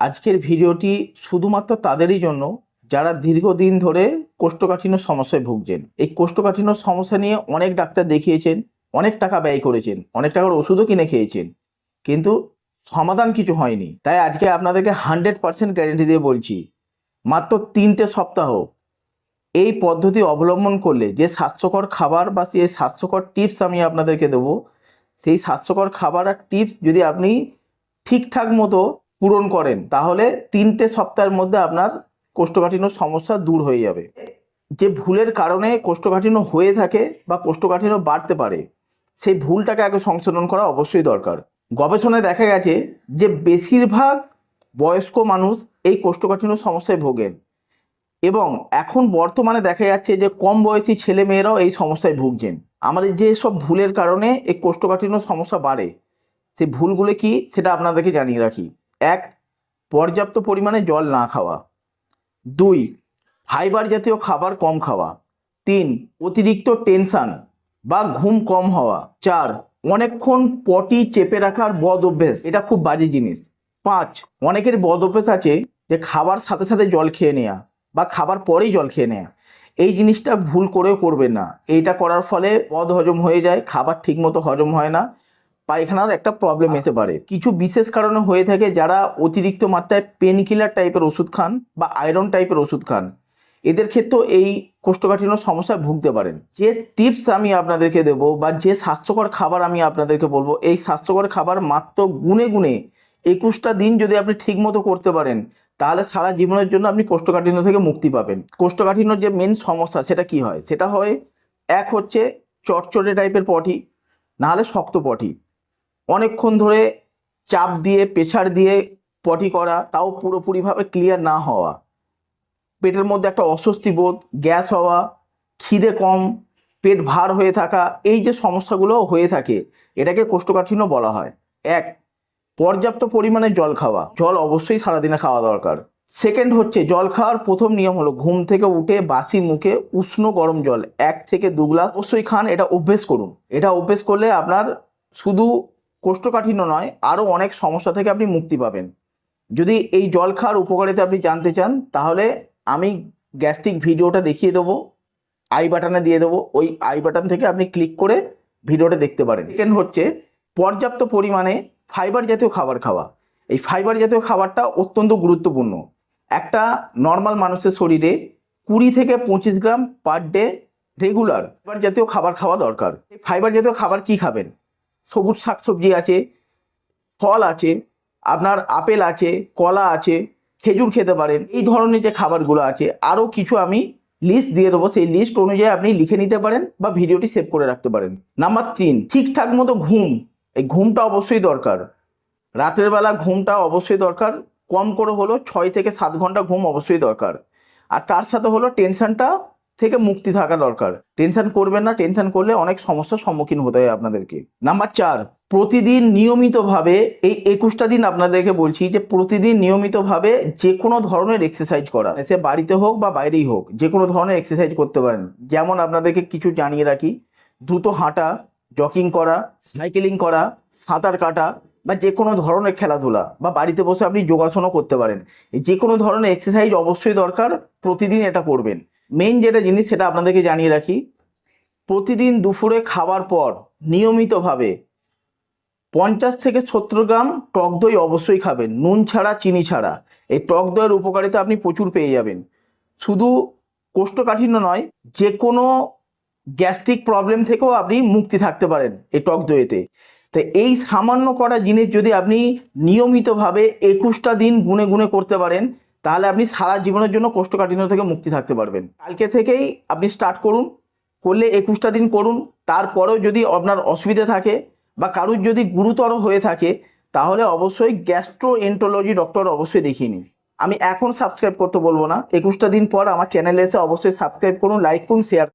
আজকের ভিডিওটি শুধুমাত্র তাদেরই জন্য যারা দীর্ঘদিন ধরে কোষ্ঠকাঠিন্য সমস্যায় ভুগছেন। এই কোষ্ঠকাঠিন্য সমস্যা নিয়ে অনেক ডাক্তার দেখিয়েছেন, অনেক টাকা ব্যয় করেছেন, অনেক টাকার ওষুধও কিনে খেয়েছেন। কিন্তু সমাধান কিছু হয়নি। তাই আজকে আপনাদেরকে হান্ড্রেড পার্সেন্ট গ্যারেন্টি দিয়ে বলছি, মাত্র তিনটে সপ্তাহ এই পদ্ধতি অবলম্বন করলে যে স্বাস্থ্যকর খাবার বা যে স্বাস্থ্যকর টিপস আমি আপনাদেরকে দেবো, সেই স্বাস্থ্যকর খাবার আর টিপস যদি আপনি ঠিকঠাক মতো পূরণ করেন, তাহলে তিনটে সপ্তাহের মধ্যে আপনার কোষ্ঠকাঠিন্য সমস্যা দূর হয়ে যাবে। যে ভুলের কারণে কোষ্ঠকাঠিন্য হয়ে থাকে বা কোষ্ঠকাঠিন্য বাড়তে পারে, সেই ভুলটাকে আগে সংশোধন করা অবশ্যই দরকার। গবেষণায় দেখা গেছে যে বেশিরভাগ বয়স্ক মানুষ এই কোষ্ঠকাঠিন্য সমস্যায় ভোগেন এবং এখন বর্তমানে দেখা যাচ্ছে যে কম বয়সী ছেলে মেয়েরাও এই সমস্যায় ভুগছেন। আমাদের যে সব ভুলের কারণে এই কোষ্ঠকাঠিন্য সমস্যা বাড়ে, সেই ভুলগুলো কি সেটা আপনাদেরকে জানিয়ে রাখি। এক, পর্যাপ্ত পরিমাণে জল না খাওয়া। দুই, ফাইবার জাতীয় খাবার কম খাওয়া। তিন, অতিরিক্ত টেনশন বা ঘুম কম হওয়া। চার, অনেকক্ষণ পটি চেপে রাখার বদ অভ্যেস, এটা খুব বাজে জিনিস। পাঁচ, অনেকের বদ অভ্যেস আছে যে খাবার সাথে সাথে জল খেয়ে নেওয়া বা খাবার পরেই জল খেয়ে নেওয়া এই জিনিসটা ভুল করেও করবেন না। এইটা করার ফলে বদ হজম হয়ে যায়, খাবার ঠিকমতো হজম হয় না। পায়খানার একটা প্রবলেম এসে পারে কিছু বিশেষ কারণে হয়ে থাকে যারা অতিরিক্ত মাত্রায় পেন কিলার টাইপের ওষুধ খান বা আয়রন টাইপের ওষুধ খান। এদের ক্ষেত্রেও এই কোষ্ঠকাঠিন্য সমস্যায় ভুগতে পারেন। যে টিপস আমি আপনাদেরকে দেবো বা যে স্বাস্থ্যকর খাবার আমি আপনাদেরকে বলব এই স্বাস্থ্যকর খাবার মাত্র গুনে গুনে একুশটা দিন যদি আপনি ঠিকমতো করতে পারেন তাহলে সারা জীবনের জন্য আপনি কোষ্ঠকাঠিন্য থেকে মুক্তি পাবেন। কোষ্ঠকাঠিন্য যে মেন সমস্যা সেটা কি হয়? সেটা হয় এক হচ্ছে চটচটে টাইপের পটি নাহলে শক্ত পটি। অনেকক্ষণ ধরে চাপ দিয়ে প্রেশার দিয়ে পটি করা, তাও পুরোপুরিভাবে ক্লিয়ার না হওয়া। পেটের মধ্যে একটা অস্বস্তি বোধ, গ্যাস হওয়া, খিদে কম, পেট ভার হয়ে থাকা, এই যে সমস্যাগুলো হয়ে থাকে, এটাকে কোষ্ঠকাঠিন্য বলা হয়। এক, পর্যাপ্ত পরিমাণে জল খাওয়া। জল অবশ্যই সারাদিনে খাওয়া দরকার। সেকেন্ড হচ্ছে, জল খাওয়ার প্রথম নিয়ম হলো ঘুম থেকে উঠে বাসি মুখে উষ্ণ গরম জল, এক থেকে দু গ্লাস অবশ্যই খান, এটা অভ্যেস করুন। এটা অভ্যেস করলে আপনার শুধু কোষ্ঠকাঠিন্য নয় আরও অনেক সমস্যা থেকে আপনি মুক্তি পাবেন। যদি এই জল খাওয়ার উপকারিতা আপনি জানতে চান, তাহলে আমি গ্যাস্ট্রিক ভিডিওটা দেখিয়ে দেবো, আই বাটনে দিয়ে দেবো। ওই আই বাটন থেকে আপনি ক্লিক করে ভিডিওটা দেখতে পারেন। সেকেন্ড হচ্ছে, পর্যাপ্ত পরিমাণে ফাইবার জাতীয় খাবার খাওয়া। এই ফাইবার জাতীয় খাবারটা অত্যন্ত গুরুত্বপূর্ণ। একটা নর্মাল মানুষের শরীরে কুড়ি থেকে পঁচিশ gram per day regular fibre জাতীয় খাবার খাওয়া দরকার। ফাইবার জাতীয় খাবার কি খাবেন? সবুজ শাকসবজি আছে, ফল আছে, আপনার আপেল আছে, কলা আছে, খেজুর খেতে পারেন, এই ধরনের যে খাবারগুলো আছে, আরও কিছু আমি লিস্ট দিয়ে দেবো। সেই লিস্ট অনুযায়ী আপনি লিখে নিতে পারেন বা ভিডিওটি সেভ করে রাখতে পারেন। নাম্বার তিন, ঠিকঠাক মতো ঘুম। এই ঘুমটা অবশ্যই দরকার। রাতের বেলা ঘুমটা অবশ্যই দরকার। কম করে হলো ছয় থেকে সাত ঘণ্টা ঘুম অবশ্যই দরকার। আর তার সাথে হলো টেনশনটা থেকে মুক্তি থাকা দরকার। টেনশন করবেন না, টেনশন করলে অনেক সমস্যার সম্মুখীন হতে হয় আপনাদেরকে। নাম্বার চার, প্রতিদিন নিয়মিতভাবে এই একুশটা দিন আপনাদেরকে বলছি যে, প্রতিদিন নিয়মিতভাবে যে কোনো ধরনের এক্সারসাইজ করা সে বাড়িতে হোক বা বাইরেই হোক যে কোনো ধরনের এক্সারসাইজ করতে পারেন। যেমন আপনাদেরকে কিছু জানিয়ে রাখি, দ্রুত হাঁটা জকিং করা সাইকেলিং করা, সাঁতার কাটা বা যে কোনো ধরনের খেলাধুলা বা বাড়িতে বসে আপনি যোগাসনও করতে পারেন। যে কোনো ধরনের এক্সারসাইজ অবশ্যই দরকার, প্রতিদিন এটা করবেন। মেইন যেটা জিনিস সেটা আপনাদেরকে জানিয়ে রাখি, প্রতিদিন দুপুরে খাবার পর নিয়মিতভাবে পঞ্চাশ থেকে সত্তর গ্রাম টক দই অবশ্যই খাবেন। নুন ছাড়া, চিনি ছাড়া। এই টক দইয়ের উপকারিতা আপনি প্রচুর পেয়ে যাবেন। শুধু কোষ্ঠকাঠিন্য নয় যে কোনো গ্যাস্ট্রিক প্রবলেম থেকেও আপনি মুক্তি থাকতে পারেন এই টক দইয়েতে তো এই সামান্য করা জিনিস যদি আপনি নিয়মিতভাবে একুশটা দিন গুনে গুনে করতে পারেন তাহলে আপনি সারা জীবনের জন্য কোষ্ঠকাঠিন্য থেকে মুক্তি থাকতে পারবেন। কালকে থেকেই আপনি স্টার্ট করুন, করলে একুশটা দিন করুন, তারপরেও যদি আপনার অসুবিধা থাকে বা কারুর যদি গুরুতর হয়ে থাকে, তাহলে অবশ্যই গ্যাস্ট্রো এন্টোলজি ডক্টর অবশ্যই দেখিয়ে নিন। আমি এখন সাবস্ক্রাইব করতে বলব না, একুশটা দিন পর আমার চ্যানেলে এসে অবশ্যই সাবস্ক্রাইব করুন লাইক করুন শেয়ার